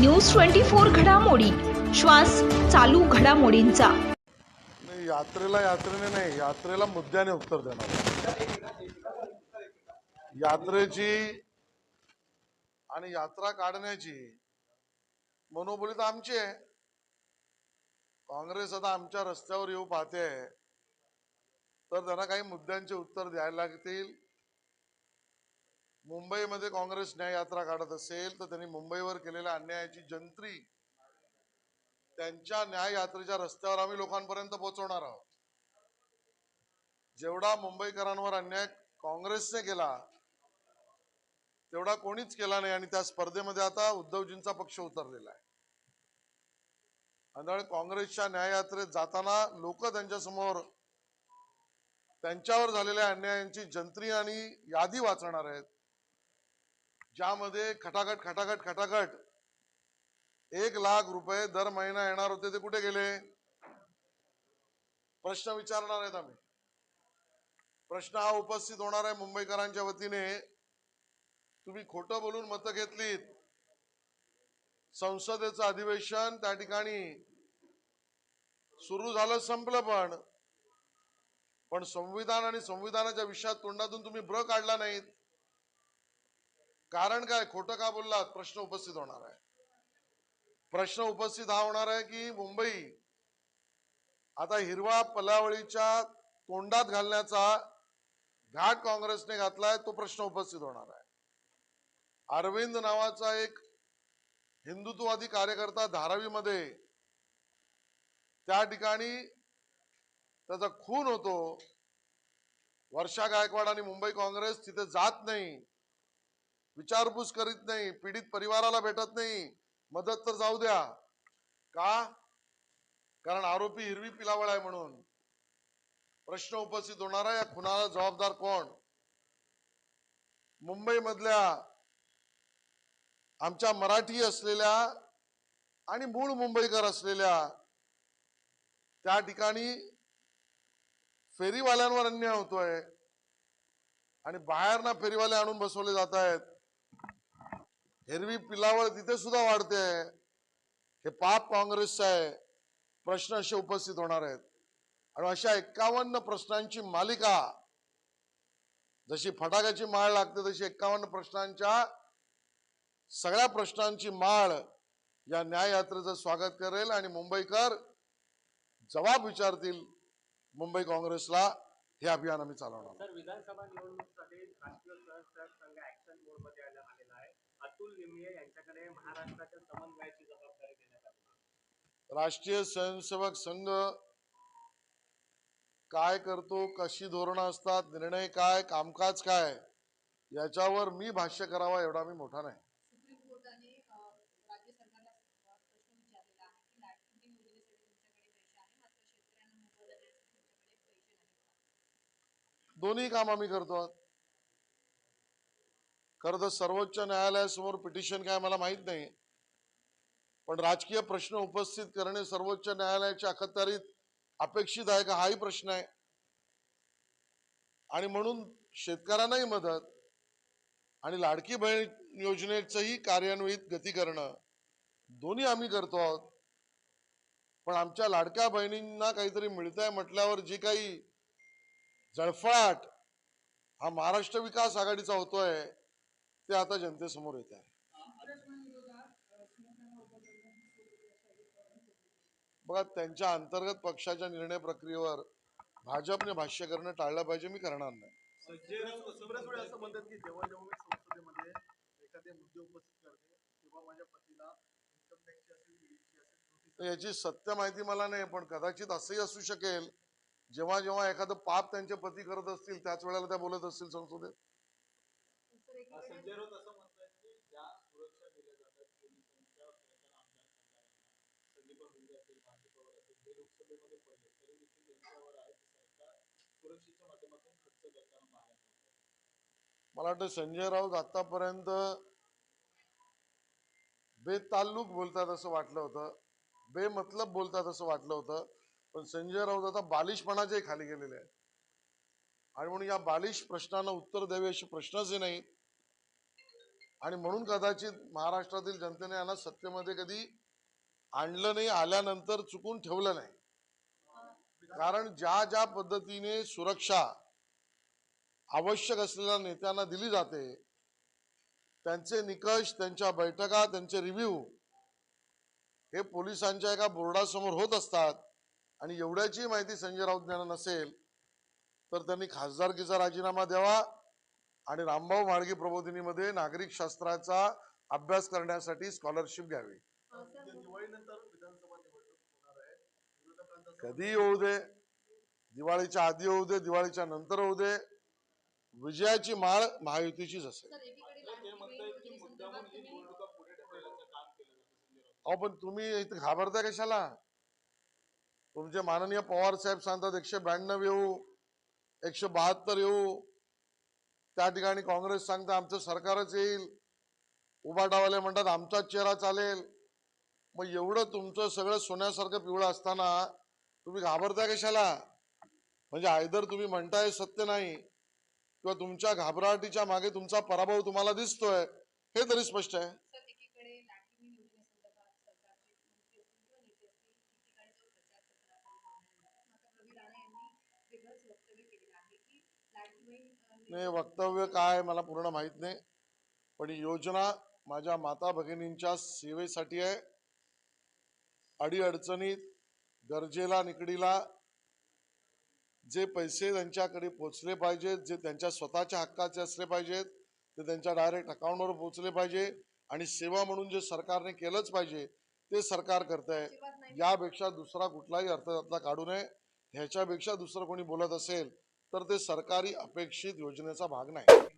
News twenty four घडामोडी. श्वास चालू घडामोडींचा. नाही यात्रेला यात्रेने नाही यात्रेला मुद्द्याने उत्तर देणार यात्रेची आणि यात्रा काढण्याची मनोबली तर आमची आहे. काँग्रेस आता आमच्या रस्त्यावर येऊ पाहते. तर त्यांना काही मुद्द्यांचे उत्तर द्यायला लागतील. मुंबईमध्ये काँग्रेस न्याय यात्रा काढत असेल तर त्यांनी मुंबईवर केलेल्या अन्यायाची जंत्री त्यांच्या न्याय यात्रेच्या रस्त्यावर आम्ही लोकांपर्यंत पोहोचवणार आहोत. जेवढा मुंबईकरांवर अन्याय काँग्रेसने केला तेवढा कोणीच केला नाही आणि त्या स्पर्धेमध्ये आता उद्धवजींचा पक्ष उतरलेला आहे. आणि त्यामुळे काँग्रेसच्या न्याय यात्रेत जाताना लोक त्यांच्यासमोर त्यांच्यावर झालेल्या अन्यायांची जंत्री आणि यादी वाचणार आहेत. ज्यामध्ये खटाखट खटाखट खटाखट एक लाख रुपये दर महिना येणार होते ते कुठे गेले? प्रश्न विचारणार आहेत आम्ही. प्रश्न हा उपस्थित होणार आहे मुंबईकरांच्या वतीने. तुम्ही खोटं बोलून मतं घेतलीत. संसदेचं अधिवेशन त्या ठिकाणी सुरू झालं संपलं पण. पण संविधान आणि संविधानाच्या विषयात तोंडातून तुम्ही ब्र काढला नाहीत. कारण काय? खोटं का बोललात? प्रश्न उपस्थित होणार आहे. प्रश्न उपस्थित हा होणार आहे की मुंबई आता हिरवा पलावळीच्या तोंडात घालण्याचा घाट काँग्रेसने घातलाय तो प्रश्न उपस्थित होणार आहे. अरविंद नावाचा एक हिंदुत्ववादी कार्यकर्ता धारावीमध्ये त्या ठिकाणी त्याचा खून होतो. वर्षा गायकवाड आणि मुंबई काँग्रेस तिथे जात नाही. विचारपूस करीत नाही पीडित परिवाराला भेटत नाही. मदत तर जाऊ द्या. का? कारण आरोपी हिरवी पिलावळ आहे म्हणून. प्रश्न उपस्थित होणार आहे या खुनाला जबाबदार कोण? मुंबई मधल्या आमच्या मराठी असलेल्या आणि मूळ मुंबईकर असलेल्या त्या ठिकाणी फेरीवाल्यांवर अन्याय होतोय. आणि बाहेरना फेरीवाले आणून बसवले जात आहेत हिरवी पिलावळ तिथे सुद्धा वाढते. हे पाप काँग्रेसचं आहे प्रश्न असे उपस्थित होणार आहेत. आणि अशा एक्कावन्न प्रश्नांची मालिका जशी फटाक्याची माळ लागते तशी एक्कावन्न प्रश्नांच्या सगळ्या प्रश्नांची माळ या न्याय यात्रेचं स्वागत करेल आणि मुंबईकर जबाब विचारतील मुंबई काँग्रेसला हे अभियान आम्ही चालवणार अतुल लिमये यांच्याकडे महाराष्ट्राच्या समन्वयाची जबाबदारी देण्यात आली. राष्ट्रीय स्वयंसेवक संघ काय करतो कशी धोरणं असतात निर्णय काय कामकाज काय याच्यावर मी भाष्य करावा एवढा मी मोठा नाही दोन्ही काम आम्ही करतो आहोत. खरं तर सर्वोच्च न्यायालयासमोर पिटिशन काय मला माहीत नाही. पण राजकीय प्रश्न उपस्थित करणे सर्वोच्च न्यायालयाच्या अखत्यारीत अपेक्षित आहे का हाही प्रश्न आहे. आणि म्हणून शेतकऱ्यांनाही मदत आणि लाडकी बहीण योजनेचंही कार्यान्वित गती करणं दोन्ही आम्ही करतो आहोत. पण आमच्या लाडक्या बहिणींना काहीतरी मिळतंय म्हटल्यावर जी काही जळफळाट हा महाराष्ट्र विकास आघाडीचा होतोय ते आता जनतेसमोर येत आहे. बघा त्यांच्या अंतर्गत पक्षाच्या निर्णय प्रक्रियेवर भाजपने भाष्य करणं टाळलं पाहिजे मी करणार नाही. बऱ्याच वेळा असं म्हणतात की जेव्हा जेव्हा मी संसदेमध्ये एखादे मुद्दे उपस्थित करते तेव्हा माझ्या पतीला इन्कम टॅक्सची असेल ईडीची असेल notice तर याची सत्य माहिती मला नाही पण कदाचित असंही असू शकेल. जेव्हा जेव्हा एखादं पाप त्यांचे पती करत असतील त्याच वेळेला त्या बोलत असतील संसदेत. संजय राऊत असं म्हणतात की ज्या सुरक्षा दिल्या जातात पोलिसांच्या प्रचार आमदार संदीप मुंडे असेल भाजपवर असेल हे लोकसभेमध्ये पडले तरी देखील त्यांच्यावर आहे की सरकार सुरक्षेच्या माध्यमातून खर्च करताना पाहायला मला वाटतं संजय राऊत आतापर्यंत बेताल्लुक बोलतात असं वाटलं होतं बेमतलब बोलतात असं वाटलं होतं पण संजय राऊत आता बालिशपणाच्याही खाली गेलेले आहेत. आणि म्हणून या बालिश प्रश्नांना उत्तर द्यावे असे प्रश्नच हे नाही. आणि म्हणून कदाचित महाराष्ट्रातील जनतेने यांना सत्तेमध्ये कधी आणलं नाही आल्यानंतर चुकून ठेवलं नाही. कारण ज्या ज्या पद्धतीने सुरक्षा आवश्यक असलेल्या नेत्यांना दिली जाते त्यांचे निकष त्यांच्या बैठका त्यांचे रिव्ह्यू हे पोलिसांच्या एका बोर्डासमोर होत असतात. आणि एवढ्याची माहिती संजय राऊत यांना नसेल तर त्यांनी खासदारकीचा राजीनामा द्यावा. आणि रामभाऊ म्हाळगी प्रबोधिनीमध्ये नागरिक शास्त्राचा अभ्यास करण्यासाठी स्कॉलरशिप घ्यावी. कधी येऊ दे? दिवाळीच्या आधी होऊ दे दिवाळीच्या नंतर होऊ दे. विजयाची माळ महायुतीचीच असेल. ही अहो पण तुम्ही इथे घाबरता कशाला? तुमचे माननीय पवार साहेब सांगतात एकशे ब्याण्णव येऊ एकशे बहात्तर येऊ. त्या ठिकाणी काँग्रेस सांगतं आमचं सरकारच येईल. उभाटावाले म्हणतात आमचाच चेहरा चालेल. मग एवढं तुमचं सगळं सोन्यासारखं पिवळं असताना तुम्ही घाबरता कशाला? म्हणजे आयदर तुम्ही म्हणताय सत्य नाही किंवा तुमच्या घाबराटीच्या मागे तुमचा पराभव तुम्हाला दिसतोय हे तरी स्पष्ट आहे. नाही वक्तव्य काय मला पूर्ण माहीत नाही. पण योजना माझ्या माता भगिनींच्या सेवेसाठी आहे. अडीअडचणीत गरजेला निकडीला जे पैसे त्यांच्याकडे पोचले पाहिजेत जे त्यांच्या स्वतःच्या हक्काचे असले पाहिजेत ते त्यांच्या डायरेक्ट अकाउंटवर पोचले पाहिजे आणि सेवा म्हणून जे सरकारने केलंच पाहिजे ते सरकार करत आहे यापेक्षा दुसरा कुठलाही अर्थ त्यातला काढू नये. ह्याच्यापेक्षा दुसरं कोणी बोलत असेल तर ते सरकारी अपेक्षित योजनेचा भाग नाही.